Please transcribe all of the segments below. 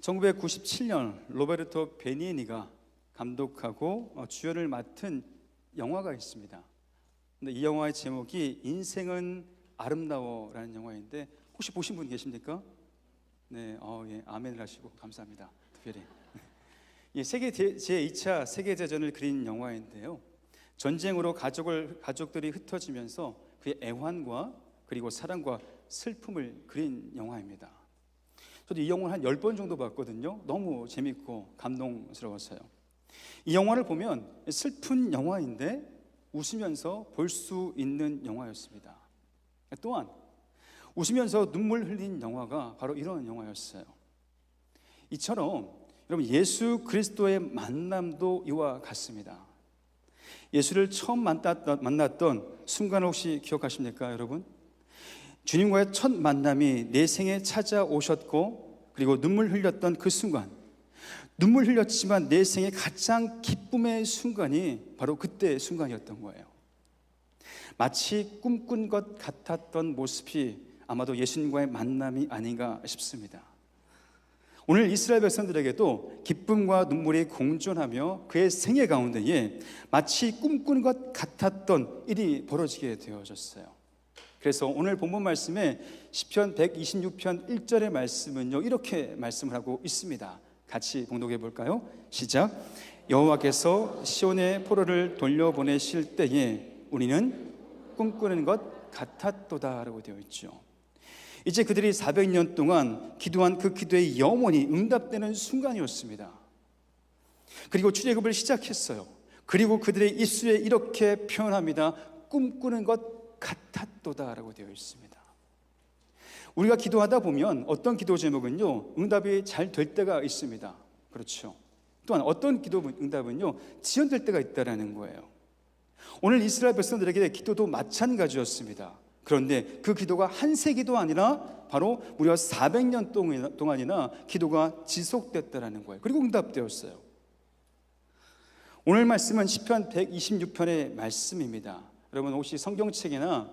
1997년 로베르토 베니니가 감독하고 어, 주연을 맡은 영화가 있습니다. 근데 이 영화의 제목이 인생은 아름다워라는 영화인데 혹시 보신 분 계십니까? 네, 어, 예, 아멘을 하시고 감사합니다. 특별히 예, 세계 제 2차 세계 대전을 그린 영화인데요. 전쟁으로 가족을 가족들이 흩어지면서 그의 애환과 그리고 사랑과 슬픔을 그린 영화입니다. 저도 이 영화를 한 10번 정도 봤거든요. 너무 재밌고 감동스러웠어요. 이 영화를 보면 슬픈 영화인데 웃으면서 볼 수 있는 영화였습니다. 또한 웃으면서 눈물 흘린 영화가 바로 이런 영화였어요. 이처럼 여러분 예수 그리스도의 만남도 이와 같습니다. 예수를 처음 만났던, 순간을 혹시 기억하십니까, 여러분? 주님과의 첫 만남이 내 생에 찾아오셨고 그리고 눈물 흘렸던 그 순간 눈물 흘렸지만 내 생에 가장 기쁨의 순간이 바로 그때 순간이었던 거예요. 마치 꿈꾼 것 같았던 모습이 아마도 예수님과의 만남이 아닌가 싶습니다. 오늘 이스라엘 백성들에게도 기쁨과 눈물이 공존하며 그의 생애 가운데에 마치 꿈꾼 것 같았던 일이 벌어지게 되어졌어요. 그래서 오늘 본문 말씀에 시편 126편 1절의 말씀은요 이렇게 말씀을 하고 있습니다. 같이 봉독해 볼까요? 시작. 여호와께서 시온의 포로를 돌려보내실 때에 우리는 꿈꾸는 것 같았도다라고 되어 있죠. 이제 그들이 400년 동안 기도한 그 기도의 영원히 응답되는 순간이었습니다. 그리고 출애굽을 시작했어요. 그리고 그들의 입술에 이렇게 표현합니다. 꿈꾸는 것 같았도다라고 되어 있습니다. 우리가 기도하다 보면 어떤 기도 제목은요, 응답이 잘 될 때가 있습니다. 그렇죠. 또한 어떤 기도 응답은요, 지연될 때가 있다라는 거예요. 오늘 이스라엘 백성들에게 기도도 마찬가지였습니다. 그런데 그 기도가 한 세기도 아니라 바로 무려 400년 동안이나 기도가 지속됐다라는 거예요. 그리고 응답되었어요. 오늘 말씀은 시편 126편의 말씀입니다. 여러분 혹시 성경책이나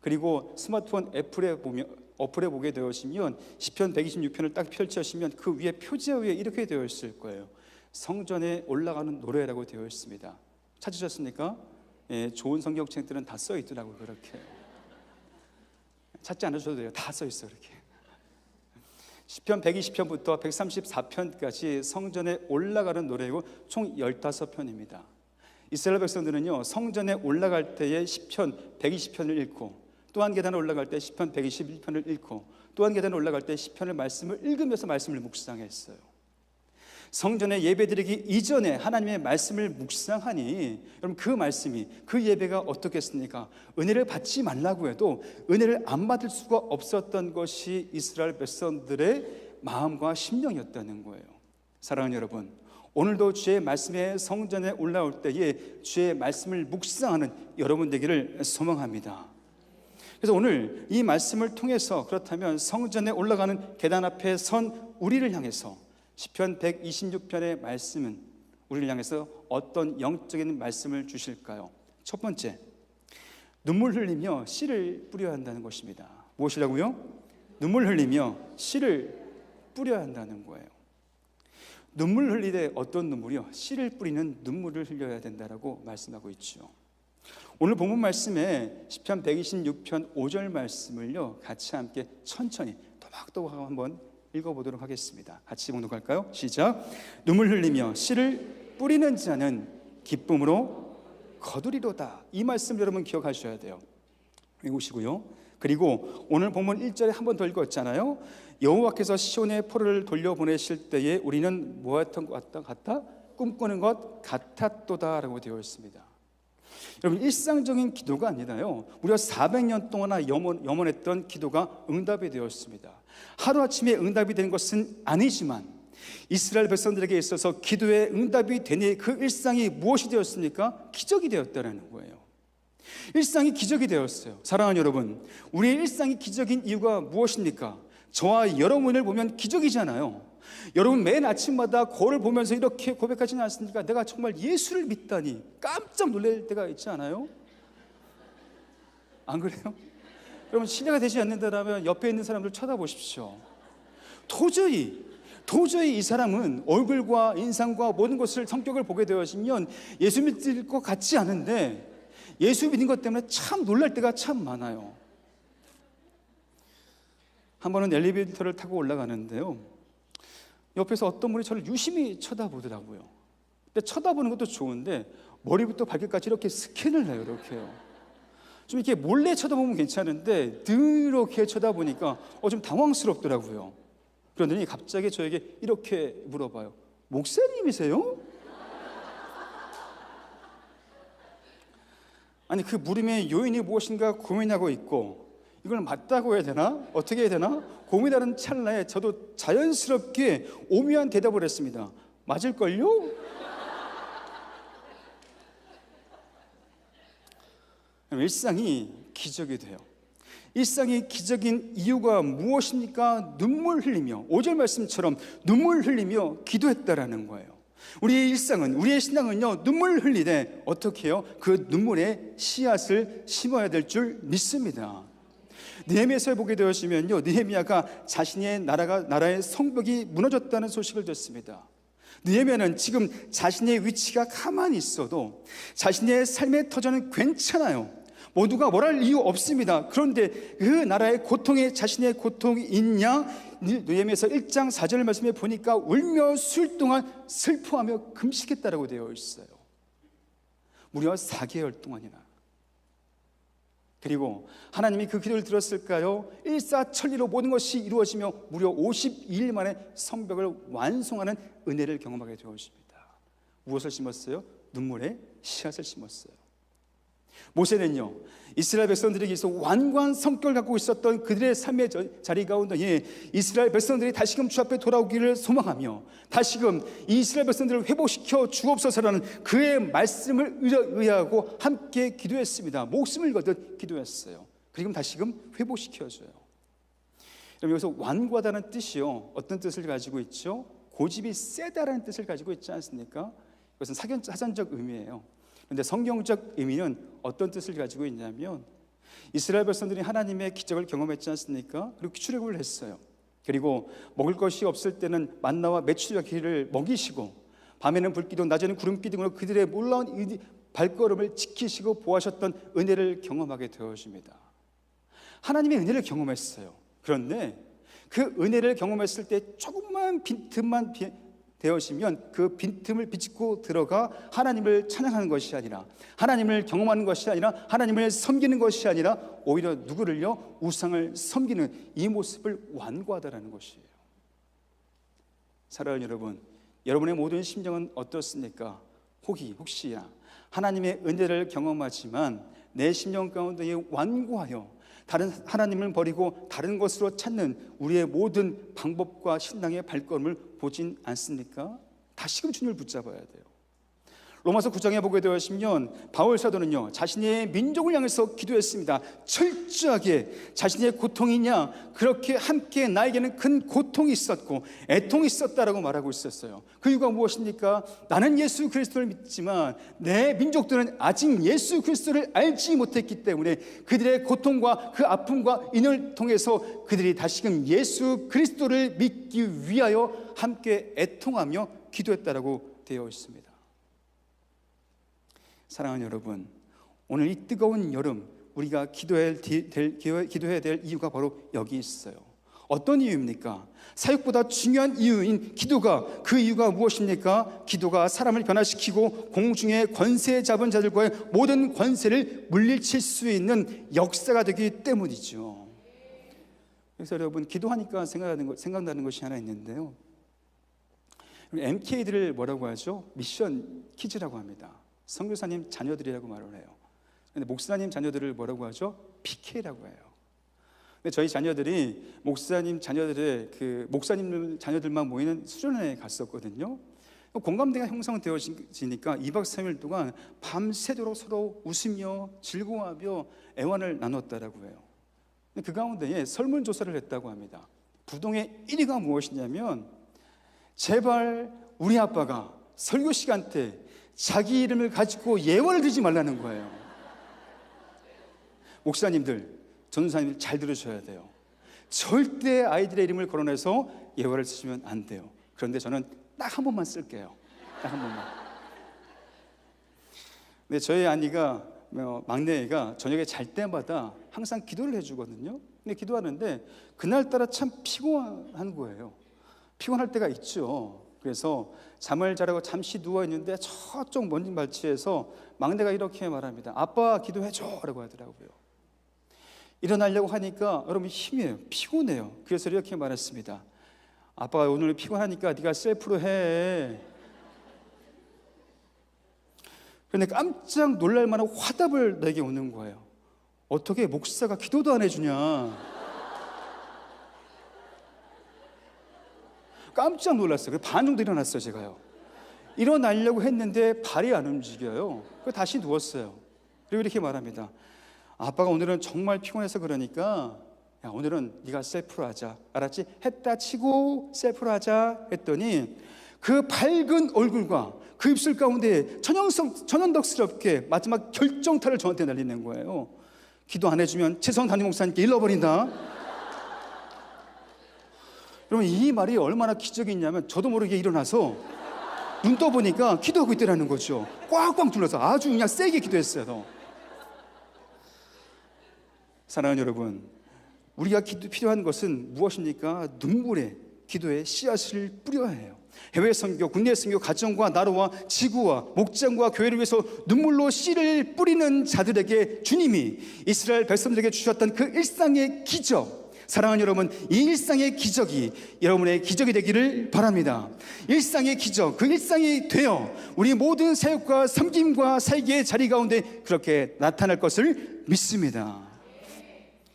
그리고 스마트폰 애플에 보면 어플에 보게 되시면 시편 126편을 딱 펼치시면 그 위에 표제 위에 이렇게 되어 있을 거예요. 성전에 올라가는 노래라고 되어 있습니다. 찾으셨습니까? 예, 좋은 성경책들은 다 써 있더라고요. 그렇게. 찾지 않으셔도 돼요. 다 써 있어 이렇게. 시편 120편부터 134편까지 성전에 올라가는 노래이고 총 15편입니다. 이스라엘 백성들은요. 성전에 올라갈 때에 시편 120편을 읽고 또한 계단을 올라갈 때 시편 121편을 읽고 또한 계단을 올라갈 때 시편의 말씀을 읽으면서 말씀을 묵상했어요. 성전에 예배드리기 이전에 하나님의 말씀을 묵상하니 여러분 그 말씀이 그 예배가 어떻겠습니까? 은혜를 받지 말라고 해도 은혜를 안 받을 수가 없었던 것이 이스라엘 백성들의 마음과 심령이었다는 거예요. 사랑하는 여러분, 오늘도 주의 말씀에 성전에 올라올 때에 주의 말씀을 묵상하는 여러분 되기를 소망합니다. 그래서 오늘 이 말씀을 통해서 그렇다면 성전에 올라가는 계단 앞에 선 우리를 향해서 시편 126편의 말씀은 우리를 향해서 어떤 영적인 말씀을 주실까요? 첫 번째, 눈물 흘리며 씨를 뿌려야 한다는 것입니다. 무엇이라고요? 눈물 흘리며 씨를 뿌려야 한다는 거예요. 눈물 때 어떤 눈물이요? 씨를 뿌리는 눈물을 흘려야 된다라고 말씀하고 있죠. 오늘 본문 말씀에 시편 126편 5절 말씀을요 같이 함께 천천히 또박또박 한번 읽어 보도록 하겠습니다. 같이 봉독할까요? 시작. 눈물 흘리며 씨를 뿌리는 자는 기쁨으로 거두리로다. 이 말씀 여러분 기억하셔야 돼요. 읽으시고요. 그리고 오늘 본문 1절에 한 번 더 읽었잖아요. 여호와께서 시온의 포로를 돌려보내실 때에 우리는 뭐였던 것 같다? 꿈꾸는 것 같았도다라고 되어 있습니다. 여러분 일상적인 기도가 아니라요. 무려 400년 동안나 염원, 염원했던 기도가 응답이 되었습니다. 하루아침에 응답이 된 것은 아니지만 이스라엘 백성들에게 있어서 기도의 응답이 되니 그 일상이 무엇이 되었습니까? 기적이 되었다는 거예요. 일상이 기적이 되었어요. 사랑하는 여러분, 우리의 일상이 기적인 이유가 무엇입니까? 저와 여러분을 보면 기적이잖아요. 여러분 매일 아침마다 거울을 보면서 이렇게 고백하지는 않습니까? 내가 정말 예수를 믿다니 깜짝 놀랄 때가 있지 않아요? 안 그래요? 여러분 신뢰가 되지 않는다면 옆에 있는 사람들 쳐다보십시오. 도저히 도저히 이 사람은 얼굴과 인상과 모든 것을 성격을 보게 되어지면 예수 믿을 것 같지 않은데 예수 믿는 것 때문에 참 놀랄 때가 참 많아요. 한 번은 엘리베이터를 타고 올라가는데요. 옆에서 어떤 분이 저를 유심히 쳐다보더라고요. 근데 쳐다보는 것도 좋은데 머리부터 발끝까지 이렇게 스캔을 해요. 이렇게요. 좀 이렇게 몰래 쳐다보면 괜찮은데 드럽게 쳐다보니까 어, 좀 당황스럽더라고요. 그러더니 갑자기 저에게 이렇게 물어봐요. 목사님이세요? 아니 그 물음의 요인이 무엇인가 고민하고 있고 이걸 맞다고 해야 되나 어떻게 해야 되나 고민하는 찰나에 저도 자연스럽게 오묘한 대답을 했습니다. 맞을걸요? 일상이 기적이 돼요. 일상이 기적인 이유가 무엇입니까? 눈물 흘리며 5절 말씀처럼 눈물 흘리며 기도했다라는 거예요. 우리의 일상은 우리의 신앙은요 눈물 흘리되 어떻게 해요? 그 눈물에 씨앗을 심어야 될 줄 믿습니다. 느헤미야서에 보게 되시면요 느헤미야가 자신의 나라가 나라의 성벽이 무너졌다는 소식을 듣습니다. 느헤미야는 지금 자신의 위치가 가만히 있어도 자신의 삶의 터전은 괜찮아요. 모두가 뭐랄 이유 없습니다. 그런데 그 나라의 고통에 자신의 고통이 있냐? 느헤미야서 1장 4절 말씀에 보니까 울며 술 동안 슬퍼하며 금식했다라고 되어 있어요. 무려 4개월 동안이나. 그리고 하나님이 그 기도를 들었을까요? 일사천리로 모든 것이 이루어지며 무려 52일 만에 성벽을 완성하는 은혜를 경험하게 되었습니다. 무엇을 심었어요? 눈물에 씨앗을 심었어요. 모세는요 이스라엘 백성들에게서 완고한 성격을 갖고 있었던 그들의 삶의 자리 가운데 이스라엘 백성들이 다시금 주 앞에 돌아오기를 소망하며 다시금 이스라엘 백성들을 회복시켜 주옵소서라는 그의 말씀을 의하고 함께 기도했습니다. 목숨을 거듯 기도했어요. 그리고 다시금 회복시켜줘요. 여기서 완고하다는 뜻이요 어떤 뜻을 가지고 있죠? 고집이 세다라는 뜻을 가지고 있지 않습니까? 이것은 사전적 의미예요. 그런데 성경적 의미는 어떤 뜻을 가지고 있냐면 이스라엘 백성들이 하나님의 기적을 경험했지 않습니까? 그리고 출애굽을 했어요. 그리고 먹을 것이 없을 때는 만나와 메추리를 먹이시고 밤에는 불기둥 낮에는 구름기 등으로 그들의 놀라운 발걸음을 지키시고 보하셨던 은혜를 경험하게 되어집니다. 하나님의 은혜를 경험했어요. 그런데 그 은혜를 경험했을 때 조금만 빈틈만 되어지면 그 빈틈을 비집고 들어가 하나님을 찬양하는 것이 아니라 하나님을 경험하는 것이 아니라 하나님을 섬기는 것이 아니라 오히려 누구를요 우상을 섬기는 이 모습을 완고하다라는 것이에요. 사랑하는 여러분, 여러분의 모든 심정은 어떻습니까? 혹이 혹시야 하나님의 은혜를 경험하지만 내 심령 가운데 완고하여 다른 하나님을 버리고 다른 것으로 찾는 우리의 모든 방법과 신앙의 발걸음을 보진 않습니까? 다시금 주님을 붙잡아야 돼요. 로마서 9장에 보게 되시면 바울 사도는요 자신의 민족을 향해서 기도했습니다. 철저하게 자신의 고통이냐 그렇게 함께 나에게는 큰 고통이 있었고 애통이 있었다라고 말하고 있었어요. 그 이유가 무엇입니까? 나는 예수 그리스도를 믿지만 내 민족들은 아직 예수 그리스도를 알지 못했기 때문에 그들의 고통과 그 아픔과 인을 통해서 그들이 다시금 예수 그리스도를 믿기 위하여 함께 애통하며 기도했다라고 되어 있습니다. 사랑하는 여러분, 오늘 이 뜨거운 여름 우리가 기도해야 될, 기도해야 될 이유가 바로 여기 있어요. 어떤 이유입니까? 사육보다 중요한 이유인 기도가 그 이유가 무엇입니까? 기도가 사람을 변화시키고 공중에 권세 잡은 자들과의 모든 권세를 물리칠 수 있는 역사가 되기 때문이죠. 그래서 여러분 기도하니까 생각나는, 것, 생각나는 것이 하나 있는데요. MK들을 뭐라고 하죠? 미션 키즈라고 합니다. 선교사님 자녀들이라고 말을 해요. 근데 목사님 자녀들을 뭐라고 하죠? PK라고 해요. 근데 저희 자녀들이 목사님 자녀들의 그 목사님 자녀들만 모이는 수련회에 갔었거든요. 공감대가 형성되어지니까 2박 3일 동안 밤새도록 서로 웃으며 즐거워하며 애환을 나눴다라고 해요. 그 가운데에 설문조사를 했다고 합니다. 부동의 1위가 무엇이냐면 제발 우리 아빠가 설교 시간 때 자기 이름을 가지고 예원을 들지 말라는 거예요. 목사님들, 전사님들 잘 들으셔야 돼요. 절대 아이들의 이름을 거론해서 예화를 쓰시면 안 돼요. 그런데 저는 딱 한 번만 쓸게요. 딱 한 번만. 근데 저희 아니가 어, 막내애가 저녁에 잘 때마다 항상 기도를 해주거든요. 근데 기도하는데 그날따라 참 피곤한 거예요. 피곤할 때가 있죠. 그래서 잠을 자려고 잠시 누워 있는데 저쪽 먼 발치에서 막내가 이렇게 말합니다. 아빠 기도해 줘라고 하더라고요. 일어나려고 하니까 여러분 힘이에요. 피곤해요. 그래서 이렇게 말했습니다. 아빠가 오늘 피곤하니까 네가 셀프로 해. 그런데 깜짝 놀랄 만한 화답을 내게 오는 거예요. 어떻게 목사가 기도도 안 해주냐? 깜짝 놀랐어요. 반 정도 일어났어요, 제가요. 일어나려고 했는데 발이 안 움직여요. 그 다시 누웠어요. 그리고 이렇게 말합니다. 아빠가 오늘은 정말 피곤해서 그러니까 야 오늘은 네가 셀프로 하자. 알았지? 했다 치고 셀프로 하자 했더니 그 밝은 얼굴과 그 입술 가운데 천연성 천연덕스럽게 마지막 결정타를 저한테 날리는 거예요. 기도 안 해주면 최성 담임 목사님께 일러버린다. 여러분 이 말이 얼마나 기적이 있냐면 저도 모르게 일어나서 눈 떠보니까 기도하고 있더라는 거죠. 꽉꽉 둘러서 아주 그냥 세게 기도했어요. 사랑하는 여러분, 우리가 기도 필요한 것은 무엇입니까? 눈물에 기도에 씨앗을 뿌려야 해요. 해외 선교, 국내 선교, 가정과 나라와 지구와 목장과 교회를 위해서 눈물로 씨를 뿌리는 자들에게 주님이 이스라엘 백성들에게 주셨던 그 일상의 기적, 사랑하는 여러분, 이 일상의 기적이 여러분의 기적이 되기를 바랍니다. 일상의 기적, 그 일상이 되어 우리 모든 사역과 섬김과 살기의 자리 가운데 그렇게 나타날 것을 믿습니다.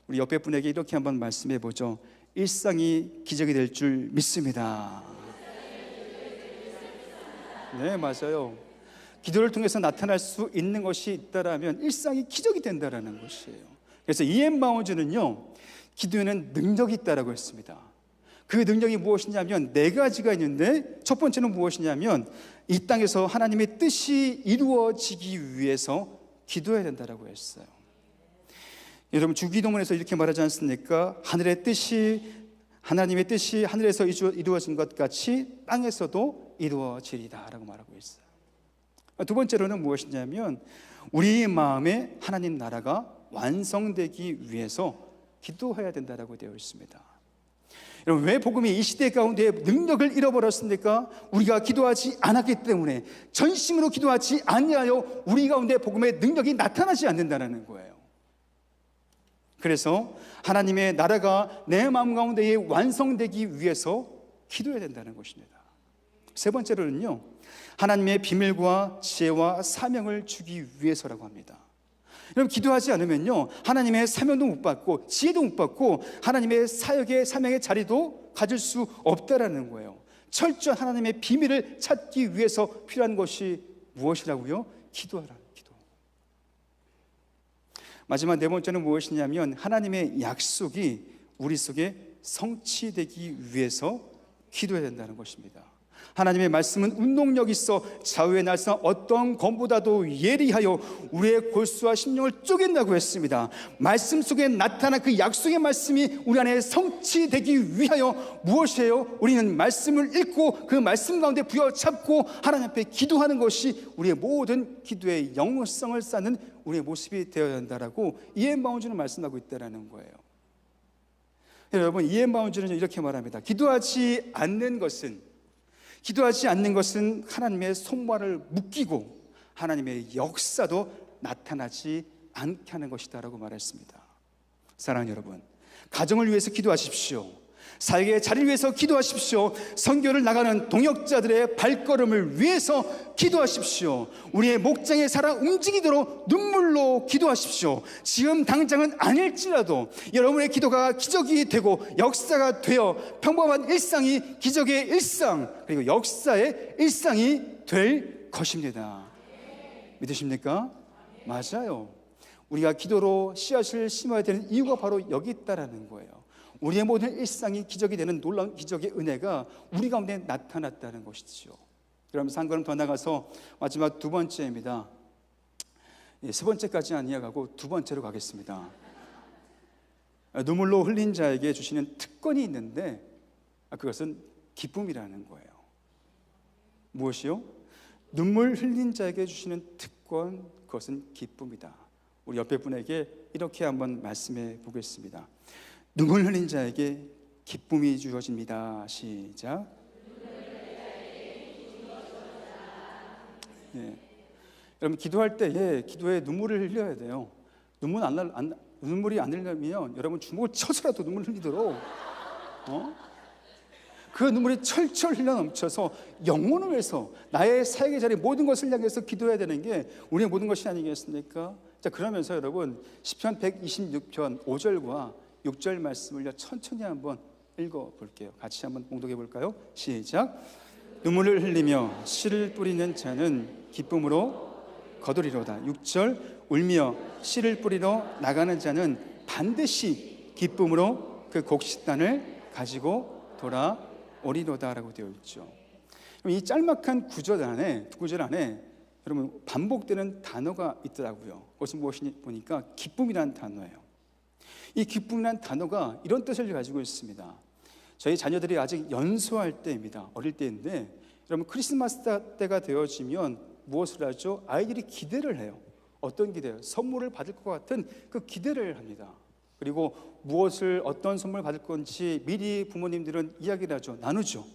우리 옆에 분에게 이렇게 한번 말씀해 보죠. 일상이 기적이 될 줄 믿습니다. 네, 맞아요. 기도를 통해서 나타날 수 있는 것이 있다라면 일상이 기적이 된다라는 것이에요. 그래서 이엠 마운즈는요, 기도에는 능력이 있다라고 했습니다. 그 능력이 무엇이냐면 네 가지가 있는데 첫 번째는 무엇이냐면 이 땅에서 하나님의 뜻이 이루어지기 위해서 기도해야 된다라고 했어요. 여러분 주기도문에서 이렇게 말하지 않습니까? 하늘의 뜻이 하나님의 뜻이 하늘에서 이루어진 것 같이 땅에서도 이루어지리다라고 말하고 있어요. 두 번째로는 무엇이냐면 우리 마음에 하나님 나라가 완성되기 위해서 기도해야 된다라고 되어 있습니다. 여러분 왜 복음이 이 시대 가운데 능력을 잃어버렸습니까? 우리가 기도하지 않았기 때문에 전심으로 기도하지 아니하여 우리 가운데 복음의 능력이 나타나지 않는다는 거예요. 그래서 하나님의 나라가 내 마음 가운데에 완성되기 위해서 기도해야 된다는 것입니다. 세 번째로는요, 하나님의 비밀과 지혜와 사명을 주기 위해서라고 합니다. 여러분, 기도하지 않으면요, 하나님의 사명도 못 받고, 지혜도 못 받고, 하나님의 사역의 사명의 자리도 가질 수 없다라는 거예요. 철저한 하나님의 비밀을 찾기 위해서 필요한 것이 무엇이라고요? 기도하라. 마지막 네 번째는 무엇이냐면 하나님의 약속이 우리 속에 성취되기 위해서 기도해야 된다는 것입니다. 하나님의 말씀은 운동력 있어 좌우의 날선 어떤 검보다도 예리하여 우리의 골수와 심령을 쪼갠다고 했습니다. 말씀 속에 나타난 그 약속의 말씀이 우리 안에 성취되기 위하여 무엇이에요? 우리는 말씀을 읽고 그 말씀 가운데 부여잡고 하나님 앞에 기도하는 것이 우리의 모든 기도의 영성을 쌓는 우리의 모습이 되어야 한다라고 이엠 바운즈는 말씀하고 있다라는 거예요. 여러분 이엠 바운즈는 이렇게 말합니다. 기도하지 않는 것은 기도하지 않는 것은 하나님의 손발을 묶이고 하나님의 역사도 나타나지 않게 하는 것이다라고 말했습니다. 사랑하는 여러분, 가정을 위해서 기도하십시오. 사역의 자리를 위해서 기도하십시오. 선교를 나가는 동역자들의 발걸음을 위해서 기도하십시오. 우리의 목장의 살아 움직이도록 눈물로 기도하십시오. 지금 당장은 아닐지라도 여러분의 기도가 기적이 되고 역사가 되어 평범한 일상이 기적의 일상 그리고 역사의 일상이 될 것입니다. 믿으십니까? 맞아요. 우리가 기도로 씨앗을 심어야 되는 이유가 바로 여기 있다라는 거예요. 우리의 모든 일상이 기적이 되는 놀라운 기적의 은혜가 우리 가운데 나타났다는 것이죠. 그러면서 한 걸음 더 나가서 마지막 두 번째입니다. 예, 세 번째까지 안 이어가고 두 번째로 가겠습니다. 눈물로 흘린 자에게 주시는 특권이 있는데 그것은 기쁨이라는 거예요. 무엇이요? 눈물 흘린 자에게 주시는 특권 그것은 기쁨이다. 우리 옆에 분에게 이렇게 한번 말씀해 보겠습니다. 눈물 흘린 자에게 기쁨이 주어집니다. 시작. 예. 여러분 기도할 때에 기도에 눈물을 흘려야 돼요. 눈물 안, 날- 안 눈물이 안 흘리면 여러분 주먹을 쳐서라도 눈물 흘리도록 어? 그 눈물이 철철 흘러 넘쳐서 영혼을 위해서 나의 사역의 자리 모든 것을 향해서 기도해야 되는 게 우리의 모든 것이 아니겠습니까? 자 그러면서 여러분 시편 126편 5절과 6절 말씀을 천천히 한번 읽어 볼게요. 같이 한번 봉독해 볼까요? 시작. 눈물을 흘리며 씨를 뿌리는 자는 기쁨으로 거두리로다. 6절 울며 씨를 뿌리러 나가는 자는 반드시 기쁨으로 그 곡식단을 가지고 돌아오리로다라고 되어 있죠. 이 짤막한 구절 안에 구절 안에 여러분 반복되는 단어가 있더라고요. 그것은 무엇이니 보니까 기쁨이라는 단어예요. 이 기쁨이라는 단어가 이런 뜻을 가지고 있습니다. 저희 자녀들이 아직 연소할 때입니다. 어릴 때인데 여러분 크리스마스 때가 되어지면 무엇을 하죠? 아이들이 기대를 해요. 어떤 기대요? 선물을 받을 것 같은 그 기대를 합니다. 그리고 무엇을 어떤 선물 받을 건지 미리 부모님들은 이야기를 하죠. 나누죠.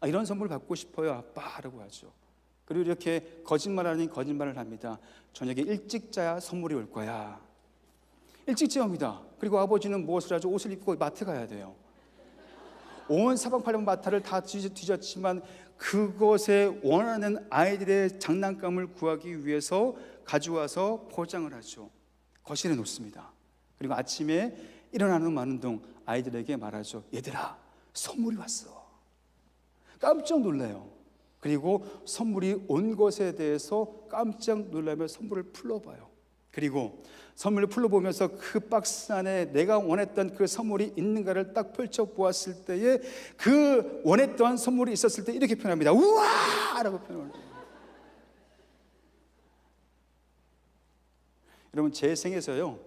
아, 이런 선물 받고 싶어요, 아빠라고 하죠. 그리고 이렇게 거짓말 아닌 거짓말을 합니다. 저녁에 일찍 자야 선물이 올 거야. 일찍 재웁니다. 그리고 아버지는 무엇을 하죠? 옷을 입고 마트 가야 돼요. 온 사방팔방 마타를 다 뒤졌- 뒤졌지만 그것에 원하는 아이들의 장난감을 구하기 위해서 가져와서 포장을 하죠. 거실에 놓습니다. 그리고 아침에 일어나는 많은 동 아이들에게 말하죠. 얘들아, 선물이 왔어. 깜짝 놀라요. 그리고 선물이 온 것에 대해서 깜짝 놀라며 선물을 풀러봐요. 그리고 선물을 풀러보면서 그 박스 안에 내가 원했던 그 선물이 있는가를 딱 펼쳐 보았을 때에 그 원했던 선물이 있었을 때 이렇게 표현합니다. 우와! 라고 표현을 해요. 여러분 제 생에서요.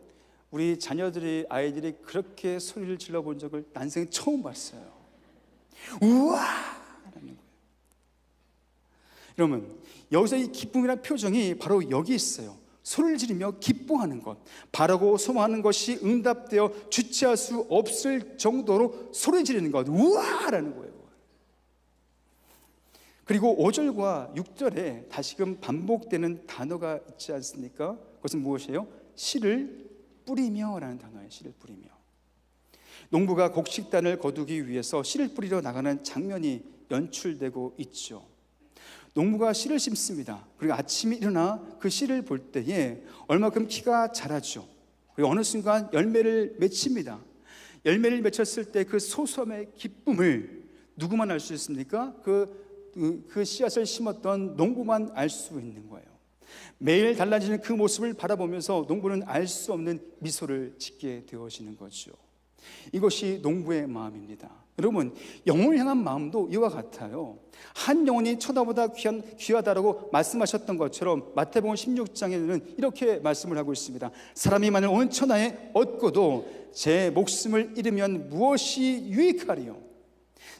우리 자녀들이 아이들이 그렇게 소리를 질러 본 적을 난생 처음 봤어요. 우와! 라는 거예요. 여러분, 여기서 이 기쁨이라는 표정이 바로 여기 있어요. 소리를 지르며 기뻐하는 것, 바라고 소망하는 것이 응답되어 주체할 수 없을 정도로 소리 지르는 것, 우와라는 거예요. 그리고 5절과 6절에 다시금 반복되는 단어가 있지 않습니까? 그것은 무엇이에요? 씨를 뿌리며라는 단어예요. 씨를 뿌리며. 농부가 곡식단을 거두기 위해서 씨를 뿌리러 나가는 장면이 연출되고 있죠. 농부가 씨를 심습니다. 그리고 아침에 일어나 그 씨를 볼 때에 얼마큼 키가 자라죠. 그리고 어느 순간 열매를 맺힙니다. 열매를 맺혔을 때 그 소소함의 기쁨을 누구만 알 수 있습니까? 그, 그, 그 씨앗을 심었던 농부만 알 수 있는 거예요. 매일 달라지는 그 모습을 바라보면서 농부는 알 수 없는 미소를 짓게 되어지는 거죠. 이것이 농부의 마음입니다. 여러분, 영혼을 향한 마음도 이와 같아요. 한 영혼이 쳐다보다 귀한, 귀하다라고 말씀하셨던 것처럼 마태복음 16장에는 이렇게 말씀을 하고 있습니다. 사람이 만일 온 천하에 얻고도 제 목숨을 잃으면 무엇이 유익하리요?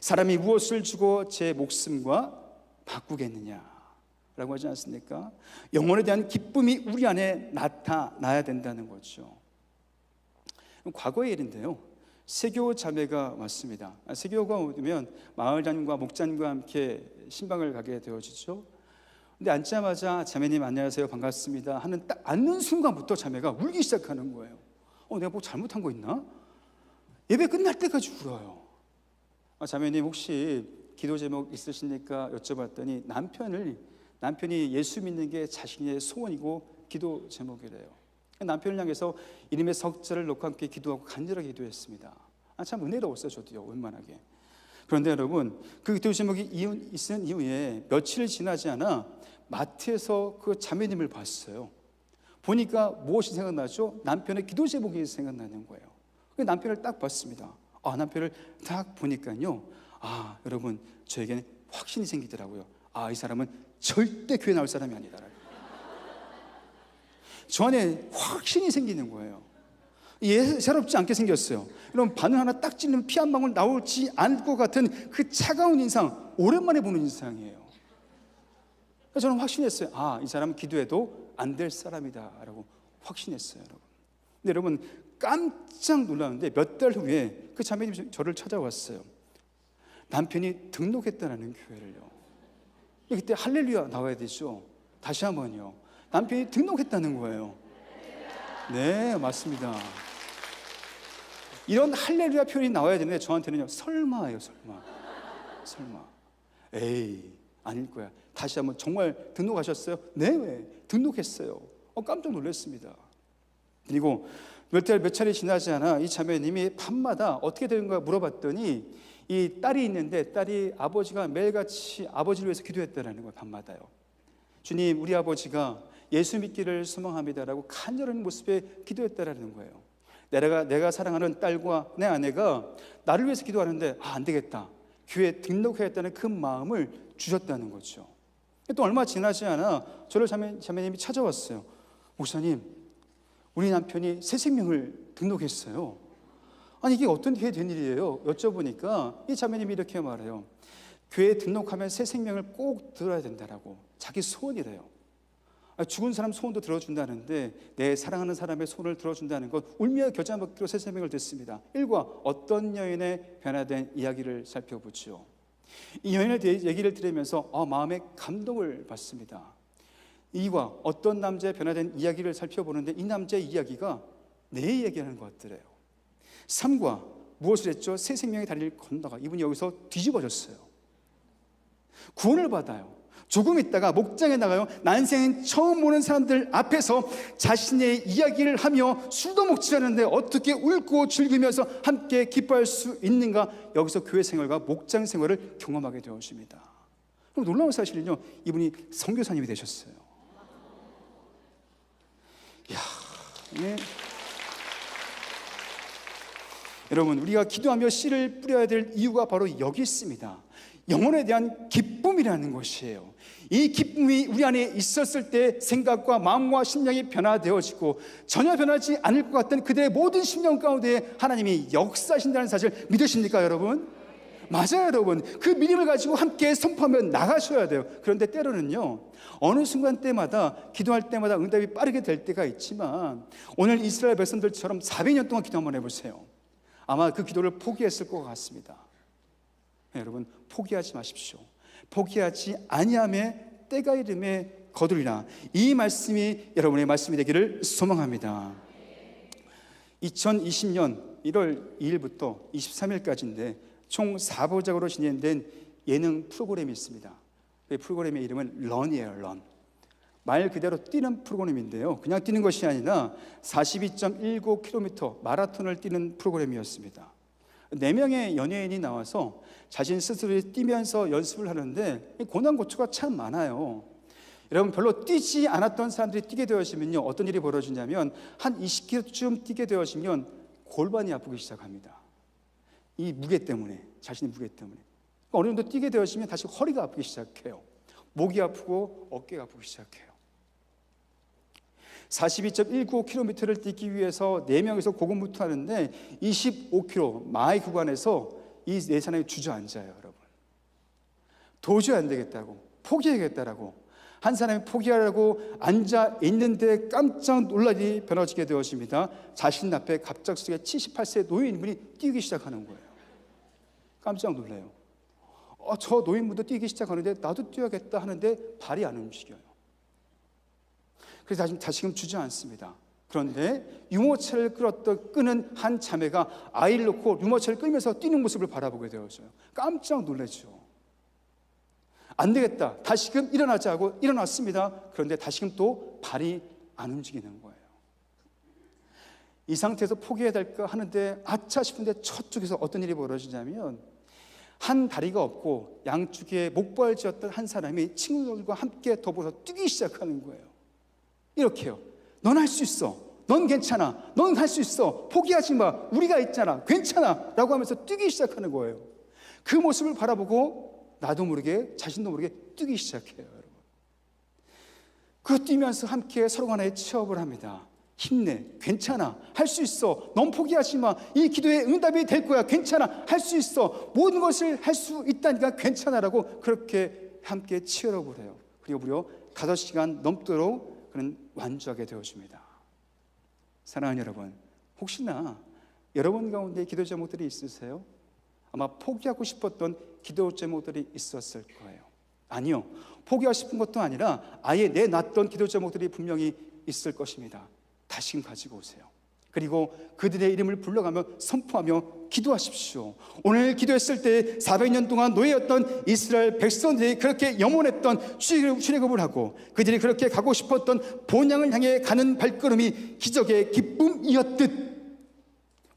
사람이 무엇을 주고 제 목숨과 바꾸겠느냐? 라고 하지 않습니까? 영혼에 대한 기쁨이 우리 안에 나타나야 된다는 거죠. 과거의 일인데요. 세교 자매가 왔습니다. 아, 세교가 오면 마을장님과 목장님과 함께 신방을 가게 되어지죠. 근데 앉자마자 자매님 안녕하세요 반갑습니다 하는 딱 앉는 순간부터 자매가 울기 시작하는 거예요. 어 내가 뭐 잘못한 거 있나? 예배 끝날 때까지 울어요. 아, 자매님 혹시 기도 제목 있으십니까? 여쭤봤더니 남편을 남편이 예수 믿는 게 자신의 소원이고 기도 제목이래요. 남편을 향해서 이름의 석자를 놓고 함께 기도하고 간절하게 기도했습니다. 아, 참 은혜로웠어요, 저도요, 원만하게. 그런데 여러분, 그 기도 제목이 있은 이후에 며칠 지나지 않아 마트에서 그 자매님을 봤어요. 보니까 무엇이 생각나죠? 남편의 기도 제목이 생각나는 거예요. 그 남편을 딱 봤습니다. 아, 남편을 딱 보니까요. 아, 여러분, 저에게는 확신이 생기더라고요. 아, 이 사람은 절대 교회 나올 사람이 아니다. 저 안에 확신이 생기는 거예요. 예사롭지 않게 생겼어요. 여러분 바늘 하나 딱 찌르면 피 한 방울 나오지 않을 것 같은 그 차가운 인상 오랜만에 보는 인상이에요. 그래서 저는 확신했어요. 아, 이 사람은 기도해도 안 될 사람이다 라고 확신했어요, 여러분. 근데 여러분 깜짝 놀랐는데 몇 달 후에 그 자매님이 저를 찾아왔어요. 남편이 등록했다라는 교회를요. 그때 할렐루야 나와야 되죠. 다시 한번요. 남편이 등록했다는 거예요. 네, 맞습니다. 이런 할렐루야 표현이 나와야 되는데 저한테는요. 설마예요, 설마. 설마. 에이, 아닐 거야. 다시 한번 정말 등록하셨어요? 네, 왜? 등록했어요. 어, 깜짝 놀랐습니다. 그리고 몇 달 몇 차례 지나지 않아 이 자매님이 밤마다 어떻게 되는가 물어봤더니 이 딸이 있는데 딸이 아버지가 매일같이 아버지를 위해서 기도했다라는 거예요 밤마다요. 주님 우리 아버지가 예수 믿기를 소망합니다라고 간절한 모습에 기도했다라는 거예요. 내가 내가 사랑하는 딸과 내 아내가 나를 위해서 기도하는데 아, 안 되겠다. 교회 등록해야겠다는 그 마음을 주셨다는 거죠. 또 얼마 지나지 않아 저를 자매, 자매님이 찾아왔어요. 목사님, 우리 남편이 새 생명을 등록했어요. 아니 이게 어떻게 된 일이에요? 여쭤보니까 이 자매님이 이렇게 말해요. 교회 등록하면 새 생명을 꼭 들어야 된다라고 자기 소원이래요. 아, 죽은 사람 소원도 들어준다는데 내 사랑하는 사람의 소원을 들어준다는 것 울며 겨자 먹기로 새 생명을 듣습니다. 일과 어떤 여인의 변화된 이야기를 살펴보죠. 이 여인의 대- 얘기를 들으면서 아, 마음에 감동을 받습니다. 이와 어떤 남자의 변화된 이야기를 살펴보는데 이 남자의 이야기가 내 얘기하는 것 같더래요. 삶과 무엇을 했죠? 새 생명의 다리를 건너가 이분이 여기서 뒤집어졌어요. 구원을 받아요. 조금 있다가 목장에 나가요. 난생 처음 보는 사람들 앞에서 자신의 이야기를 하며 술도 먹지 않는데 어떻게 울고 즐기면서 함께 기뻐할 수 있는가? 여기서 교회 생활과 목장 생활을 경험하게 되었습니다. 그럼 놀라운 사실은요, 이분이 선교사님이 되셨어요. 이야, 예. 여러분, 우리가 기도하며 씨를 뿌려야 될 이유가 바로 여기 있습니다. 영혼에 대한 기쁨이라는 것이에요. 이 기쁨이 우리 안에 있었을 때 생각과 마음과 심령이 변화되어지고 전혀 변하지 않을 것 같던 그들의 모든 심령 가운데 하나님이 역사하신다는 사실 믿으십니까, 여러분? 맞아요, 여러분. 그 믿음을 가지고 함께 선포하며 나가셔야 돼요. 그런데 때로는요, 어느 순간 때마다 기도할 때마다 응답이 빠르게 될 때가 있지만 오늘 이스라엘 백성들처럼 400년 동안 기도 한번 해보세요. 아마 그 기도를 포기했을 것 같습니다. 네, 여러분 포기하지 마십시오. 포기하지 아니함에 때가 이름에 거두리라. 이 말씀이 여러분의 말씀이 되기를 소망합니다. 2020년 1월 2일부터 23일까지인데 총 4부작으로 진행된 예능 프로그램이 있습니다. 그 프로그램의 이름은 런이에요, 런. 말 그대로 뛰는 프로그램인데요. 그냥 뛰는 것이 아니라 42.19km 마라톤을 뛰는 프로그램이었습니다. 네 명의 연예인이 나와서 자신 스스로 뛰면서 연습을 하는데 고난 고초가 참 많아요. 여러분 별로 뛰지 않았던 사람들이 뛰게 되어지면요 어떤 일이 벌어지냐면 한 20km쯤 뛰게 되어지면 골반이 아프기 시작합니다. 이 무게 때문에 자신의 무게 때문에 어느 정도 뛰게 되어지면 다시 허리가 아프기 시작해요. 목이 아프고 어깨가 아프기 시작해요. 42.19km를 뛰기 위해서 4명에서 고군분투하는데 25km 마이 구간에서 이네 사람이 주저앉아요, 여러분. 도저히 안 되겠다고 포기하겠다라고 한 사람이 포기하라고 앉아 있는데 깜짝 놀라니 변화지게 되어집니다. 자신 앞에 갑작스레 78세 노인분이 뛰기 시작하는 거예요. 깜짝 놀래요. 어, 저 노인분도 뛰기 시작하는데 나도 뛰어야겠다 하는데 발이 안 움직여요. 그래서 다시, 다시금 주저앉습니다. 그런데 유모차를 끌었던 끄는 한 자매가 아이를 놓고 유모차를 끌면서 뛰는 모습을 바라보게 되었어요. 깜짝 놀라죠. 안 되겠다. 다시금 일어나자고 일어났습니다. 그런데 다시금 또 발이 안 움직이는 거예요. 이 상태에서 포기해야 될까 하는데 아차 싶은데 저쪽에서 어떤 일이 벌어지냐면 한 다리가 없고 양쪽에 목발지었던 한 사람이 친구들과 함께 더불어서 뛰기 시작하는 거예요. 이렇게요. 넌 할 수 있어. 넌 괜찮아. 넌 할 수 있어. 포기하지 마. 우리가 있잖아. 괜찮아. 라고 하면서 뛰기 시작하는 거예요. 그 모습을 바라보고 나도 모르게 자신도 모르게 뛰기 시작해요, 여러분. 그 뛰면서 함께 서로 간에 취업을 합니다. 힘내. 괜찮아. 할 수 있어. 넌 포기하지 마. 이 기도에 응답이 될 거야. 괜찮아. 할 수 있어. 모든 것을 할 수 있다니까 괜찮아라고 그렇게 함께 치열하고 그래요. 그리고 무려 다섯 시간 넘도록 그는 완주하게 되어줍니다. 사랑하는 여러분, 혹시나 여러분 가운데 기도 제목들이 있으세요? 아마 포기하고 싶었던 기도 제목들이 있었을 거예요. 아니요. 포기하고 싶은 것도 아니라 아예 내놨던 기도 제목들이 분명히 있을 것입니다. 다시금 가지고 오세요. 그리고 그들의 이름을 불러가며 선포하며 기도하십시오. 오늘 기도했을 때 400년 동안 노예였던 이스라엘 백성들이 그렇게 영원했던 출애굽을 하고 그들이 그렇게 가고 싶었던 본향을 향해 가는 발걸음이 기적의 기쁨이었듯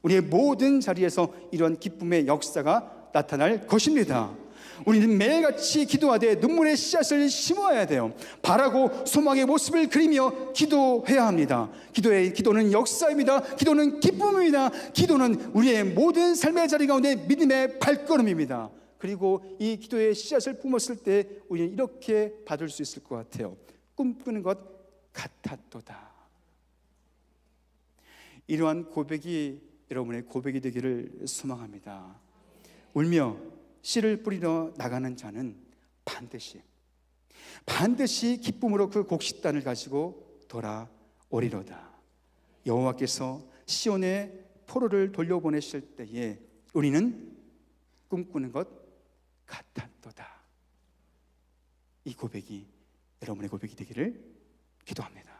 우리의 모든 자리에서 이런 기쁨의 역사가 나타날 것입니다. 우리는 매일같이 기도하되 눈물의 씨앗을 심어야 돼요. 바라고 소망의 모습을 그리며 기도해야 합니다. 기도의 기도는 역사입니다. 기도는 기쁨입니다. 기도는 우리의 모든 삶의 자리 가운데 믿음의 발걸음입니다. 그리고 이 기도의 씨앗을 품었을 때 우리는 이렇게 받을 수 있을 것 같아요. 꿈꾸는 것 같았도다. 이러한 고백이 여러분의 고백이 되기를 소망합니다. 울며 씨를 뿌리러 나가는 자는 반드시 반드시 기쁨으로 그 곡식단을 가지고 돌아오리로다. 여호와께서 시온의 포로를 돌려보내실 때에 우리는 꿈꾸는 것 같았도다. 이 고백이 여러분의 고백이 되기를 기도합니다.